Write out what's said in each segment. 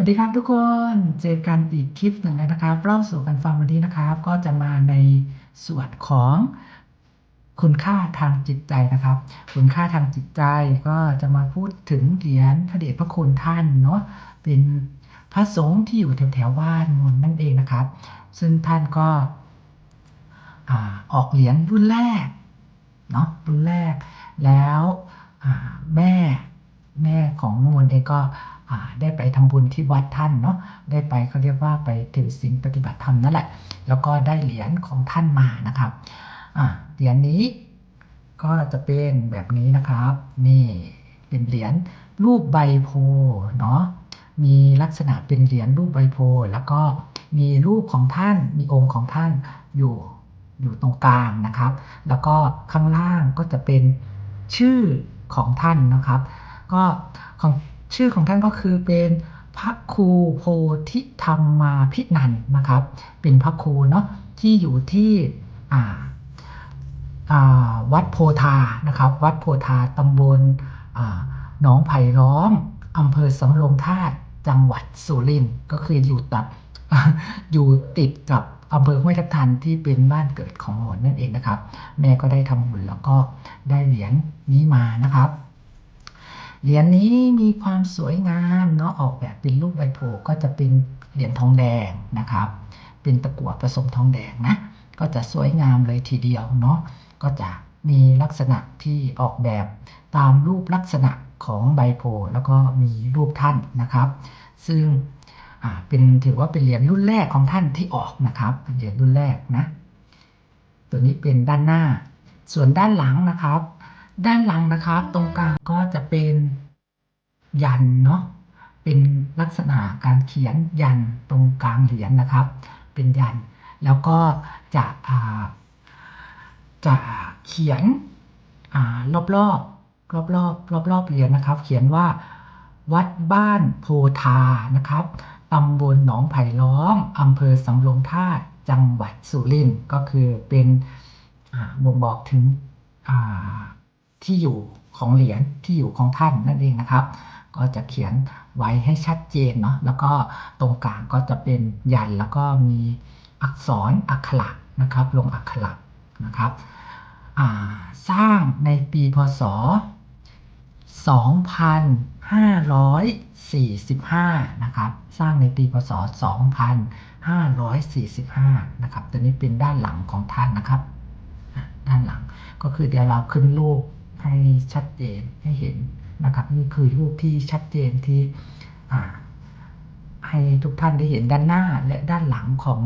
วัสดีครับทุกคนเจอกันอีกคลิปหนึ่งแล้วนะครับเล่าสู่กันฟังวันนี้นะครับ ก็จะมาในส่วนของคุณค่าทางจิตใจนะครับ คุณค่าทางจิตใจก็จะมาพูดถึงเหรียญพระเดชพระคุณท่านเนาะเป็นพระสงฆ์ที่อยู่แถวแถวๆบ้านนนนั่นเองนะครับ ซึ่งท่านก็อออกเหรียญรุ่นแรกเนาะรุ่นแรกแล้วแม่ แม่ของนวลเองก็ได้ไปทำบุญที่วัดท่านเนาะได้ไปเขาเรียกว่าไปถือศีลปฏิบัติธรรมนั่นแหละ แล้วก็ได้เหรียญของท่านมานะครับเหรียญนี้ก็จะเป็นแบบนี้นะครับ นี่เป็นเหรียญรูปใบโพล์เนาะมีลักษณะเป็นเหรียญรูปใบโพล์แล้วก็มีรูปของท่านมีองค์ของท่านอยู่อยู่ตรงกลางนะครับ แล้วก็ข้างล่างก็จะเป็นชื่อของท่านนะครับ ก็ของชื่อของท่านก็คือเป็นพระครูโพธิธรรมมาพินันท์นะครับ เป็นพระครูเนาะที่อยู่ที่อ่าวัดโพธานะครับ วัดโพธาตำบลหนองไผ่ล้อมอำเภอสำโรงทาตจังหวัดสุรินทร์ก็คืออยู่ตัดอยู่ติดกับอำเภอห้วยทับทันที่เป็นบ้านเกิดของโหนนั่นเองนะครับ แม่ก็ได้ทำบุญแล้วก็ได้เหรียญนี้มานะครับ เหรียญนี้มีความสวยงามเนาะออกแบบเป็นรูปใบโพก็จะเป็นเหรียญทองแดงนะครับ เป็นตะกั่วผสมทองแดงนะ ก็จะสวยงามเลยทีเดียวเนาะก็จะมีลักษณะที่ออกแบบตามรูปลักษณะของใบโพแล้วก็มีรูปท่านนะครับ ซึ่งอ่าเป็นถือว่าเป็นเหรียญรุ่นแรกของท่านที่ออกนะครับเป็นเหรียญรุ่นแรกนะ ตัวนี้เป็นด้านหน้า ส่วนด้านหลังนะครับ ด้านหลังนะครับตรงกลางก็จะเป็นยันเนาะเป็นลักษณะการเขียนยันตรงกลางเหรียญนะครับ เป็นยันแล้วก็จะจะเขียนอรอบรอบรอบรอบรอบรอบๆเหรียญนะครับ เขียนว่าวัดบ้านโพธานะครับตำบลหนองไผ่ล้อมอำเภอสำโรงทาตจังหวัดสุรินทร์ก็คือเป็นบ่งบอกถึง ที่อยู่ของเหรียญที่อยู่ของท่านนั่นเองนะครับ ก็จะเขียนไว้ให้ชัดเจนเนาะแล้วก็ตรงกลางก็จะเป็นยันแล้วก็มีอักษรอักขระนะครับ ลงอักขระนะครับสร้างในปีพศ 2,545 นะครับ สร้างในปีพศ 2,545 นะครับ ตัวนี้เป็นด้านหลังของท่านนะครับ ด้านหลังก็คือเดี๋ยวเราขึ้นรูป ให้ชัดเจนให้เห็นนะครับนี่คือรูปที่ชัดเจนที่ให้ทุกท่านได้เห็นด้านหน้าและด้านหลังของ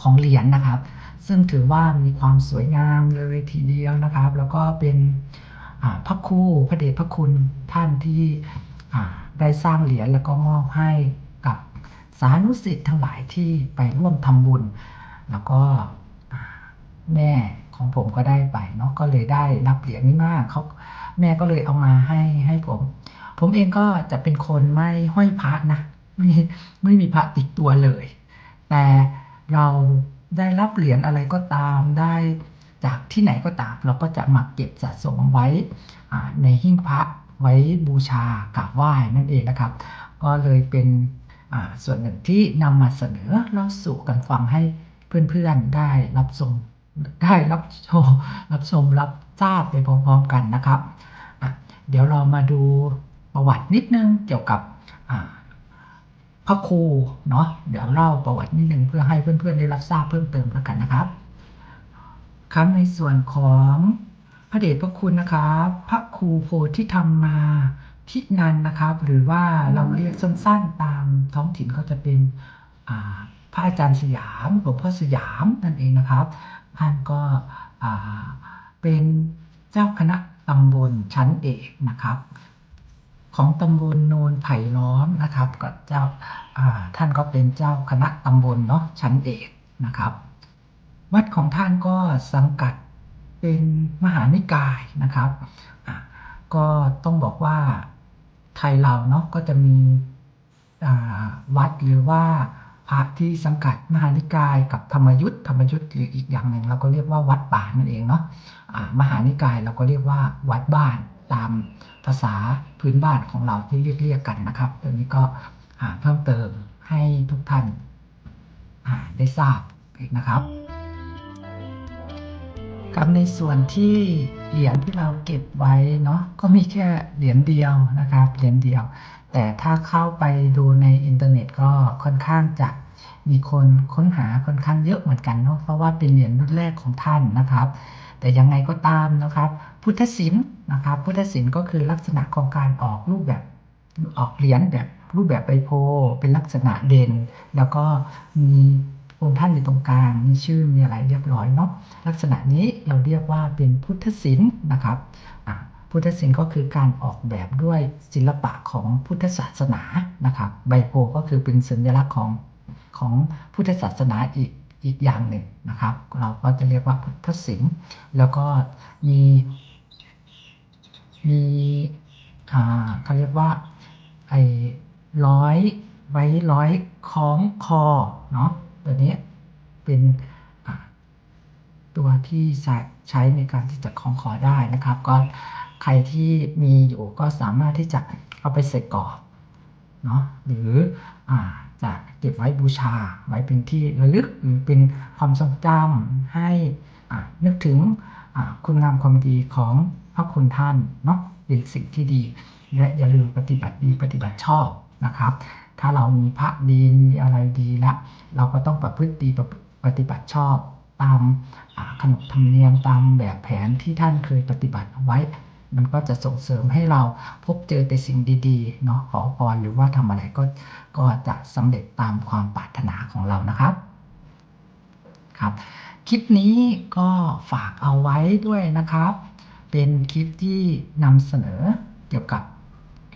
ของเหรียญนะครับ ซึ่งถือว่ามีความสวยงามเลยทีเดียวนะครับ แล้วก็เป็นพระครูพระเดชพระคุณท่านที่ได้สร้างเหรียญแล้วก็มอบให้กับสาธุสิทธิ์ทั้งหลายที่ไปร่วมทำบุญ แล้วก็แม่ ของผมก็ได้ไปเนาะก็เลยได้รับเหรียญนี้มากเขาแม่ก็เลยเอามาให้ให้ผม ผมเองก็จะเป็นคนไม่ห้อยพระนะไม่ไม่มีพระติดตัวเลย แต่เราได้รับเหรียญอะไรก็ตามได้จากที่ไหนก็ตาม เราก็จะมาเก็บสะสมไว้ในหิ้งพระไว้บูชากราบไหว้นั่นเองนะครับ ก็เลยเป็นส่วนหนึ่งที่นำมาเสนอเล่าสู่กันฟังให้เพื่อนๆได้รับชม ได้รับชมรับชมรับทราบไปพร้อมๆกันนะครับ เดี๋ยวเรามาดูประวัตินิดนึงเกี่ยวกับพระครูเนาะเดี๋ยวเล่าประวัตินิดหนึ่งเพื่อให้เพื่อนๆได้รับทราบเพิ่มเติมแล้วกันนะครับ ครับในส่วนของพระเดชพระคุณนะครับพระครูโพธิธรรมมาพินันนะครับ หรือว่าเราเรียกสั้นๆตามท้องถิ่นก็จะเป็น พระอาจารย์สยามหลวงพ่อสยามนั่นเองนะครับ ท่านก็เป็นเจ้าคณะตำบลชั้นเอกนะครับ ของตำบลโนนไผ่ล้อมนะครับกับเจ้าท่านก็เป็นเจ้าคณะตำบลเนาะชั้นเอกนะครับ วัดของท่านก็สังกัดเป็นมหานิกายนะครับ ก็ต้องบอกว่าไทยเราเนาะก็จะมีวัดหรือว่า พระที่สังกัดมหานิกายกับธรรมยุทธ์ธรรมยุทธ์หรืออีกอย่างหนึ่งเราก็เรียกว่าวัดป่านั่นเองเนาะมหานิกายเราก็เรียกว่าวัดบ้านตามภาษาพื้นบ้านของเราที่เรียกเรียกกันนะครับตัวนี้ก็อ่าเพิ่มเติมให้ทุกท่านได้ทราบอีกนะครับครับในส่วนที่เหรียญที่เราเก็บไว้เนาะก็มีแค่เหรียญเดียวนะครับเหรียญเดียว แต่ถ้าเข้าไปดูในอินเทอร์เน็ตก็ค่อนข้างจะมีคนค้นหาค่อนข้างเยอะเหมือนกันเนาะเพราะว่าเป็นเหรียญรุ่นแรกของท่านนะครับ แต่ยังไงก็ตามนะครับ พุทธศิลป์นะครับ พุทธศิลป์ก็คือลักษณะของการออกรูปแบบออกเหรียญแบบรูปแบบใบโพเป็นลักษณะเด่น แล้วก็มีองค์ท่านอยู่ตรงกลางมีชื่อมีอะไรเรียบร้อยเนาะลักษณะนี้เราเรียกว่าเป็นพุทธศิลป์นะครับอ่า พุทธศิลป์ก็คือการออกแบบด้วยศิลปะของพุทธศาสนานะครับใบโพก็คือเป็นสัญลักษณ์ของของพุทธศาสนาอีกอีกอย่างหนึ่งนะครับ เราก็จะเรียกว่าพุทธศิลป์แล้วก็มีมีอ่าเขาเรียกว่าไอ้ร้อยไว้ร้อยคล้องคอเนาะตัวนี้เป็นตัวที่ใช้ในการที่จะคล้องคอได้นะครับ ก็ รที่มีอยู่ก็สามารถที่จะเอาไปใส่กรอบเนาะหรืออาจะเก็บไว้บูชาไว้เป็นที่ระลึกหรือเป็นความทรงจำให้อ่านึกถึงอ่าคุณงามความดีของพระคุณท่านเนาะเป็นสิ่งที่ดี และอย่าลืมปฏิบัติดีปฏิบัติชอบนะครับ ถ้าเรามีพระดีมีอะไรดีแล้วเราก็ต้องประพฤติดีประปฏิบัติชอบตามขนบธรรมเนียมตามแบบแผนที่ท่านเคยปฏิบัติเอาไว้ มันก็จะส่งเสริมให้เราพบเจอแต่สิ่งดีๆเนาะขอพรหรือว่าทำอะไรก็ก็จะสำเร็จตามความปรารถนาของเรานะครับครับ คลิปนี้ก็ฝากเอาไว้ด้วยนะครับ เป็นคลิปที่นำเสนอเกี่ยวกับ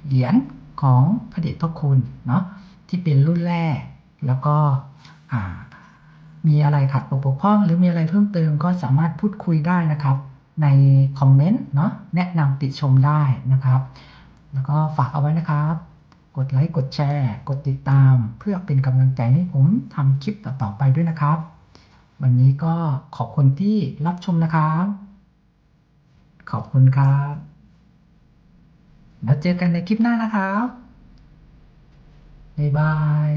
เหรียญของพระเดชพระคุณเนาะที่เป็นรุ่นแรกแล้วก็อ่ามีอะไรขัดตกบกพร่อง หรือมีอะไรเพิ่มเติมก็สามารถพูดคุยได้นะครับ ในคอมเมนต์เนาะแนะนำติชมได้นะครับ แล้วก็ฝากเอาไว้นะครับ กดไลค์กดแชร์ กดติดตาม เพื่อเป็นกำลังใจให้ผมทำคลิปต่อๆไปด้วยนะครับ วันนี้ก็ขอบคุณที่รับชมนะครับ ขอบคุณครับ แล้วเจอกันในคลิปหน้านะครับบ๊ายบาย